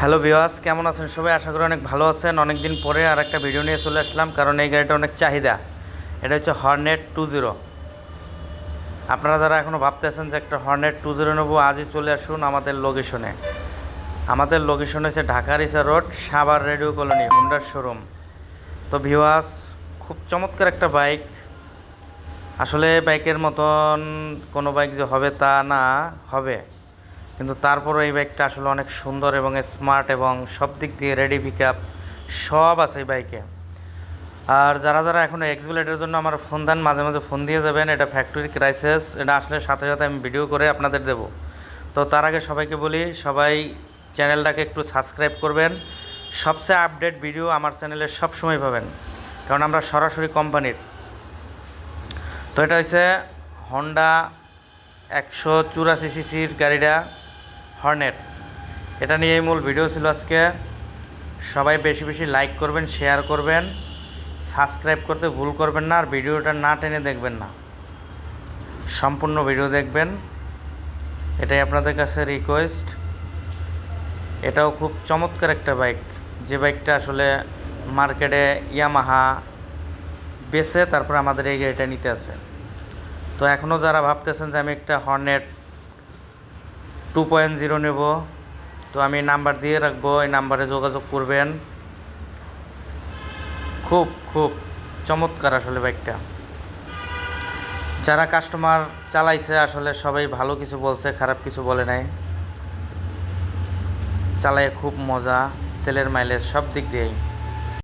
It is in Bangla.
হ্যালো বিওয়াস কেমন আছেন সবাই? আশা করি অনেক ভালো আছেন। অনেক দিন পরে আর একটা ভিডিও নিয়ে চলে আসলাম, কারণ এই গাড়িটা অনেক চাহিদা। এটা হচ্ছে হর্নেট টু জিরো আপনারা যারা এখনও ভাবতেছেন যে একটা হর্নেট টু জিরো নেব, আজই চলে আসুন আমাদের লোকেশনে আমাদের লোকেশন হচ্ছে ঢাকা রিসা রোড সাবার রেডিও কলোনি হুন্ডার শোরুম তো ভিওয়াস খুব চমৎকার একটা বাইক আসলে বাইকের মতন কোনো বাইক যে হবে তা না, হবে। কিন্তু তারপরও এই বাইকটা আসলে অনেক সুন্দর এবং স্মার্ট এবং সব দিক দিয়ে রেডি পিক সব আছে এই বাইকে আর যারা যারা এখন এক্সবিলেটের জন্য আমার ফোন দেন, মাঝে মাঝে ফোন দিয়ে যাবেন। এটা ফ্যাক্টরি ক্রাইসিস এটা আসলে সাথে সাথে আমি ভিডিও করে আপনাদের দেব। তো তার আগে সবাইকে বলি, সবাই চ্যানেলটাকে একটু সাবস্ক্রাইব করবেন। সবচেয়ে আপডেট ভিডিও আমার চ্যানেলে সবসময় পাবেন। কারণ আমরা সরাসরি কোম্পানির তো এটা হচ্ছে হন্ডা একশো চুরাশি সিসির গাড়িটা। হর্নেট এটা নিয়েই মূল ভিডিও ছিল আজকে। সবাই বেশি বেশি লাইক করবেন শেয়ার করবেন। সাবস্ক্রাইব করতে ভুল করবেন না, আর ভিডিওটা না টেনে দেখবেন না। সম্পূর্ণ ভিডিও দেখবেন। এটাই আপনাদের কাছে রিকোয়েস্ট এটাও খুব চমৎকার একটা বাইক যে বাইকটা আসলে মার্কেটে ইয়ামাহা বেছে তারপরে আমাদের এই গাড়িটা নিতে আছে তো এখনও যারা ভাবতেছেন যে আমি একটা হর্নেট টু পয়েন্ট জিরো নেব। তো আমি নাম্বার দিয়ে রাখব, এই নাম্বারে যোগাযোগ করবেন। খুব খুব চমৎকার আসলে বাইকটা। যারা কাস্টমার চালাইছে, আসলে সবাই ভালো কিছু বলছে, খারাপ কিছু বলে নাই। চালায় খুব মজা, তেলের মাইলেজ সব দিক দিয়েই।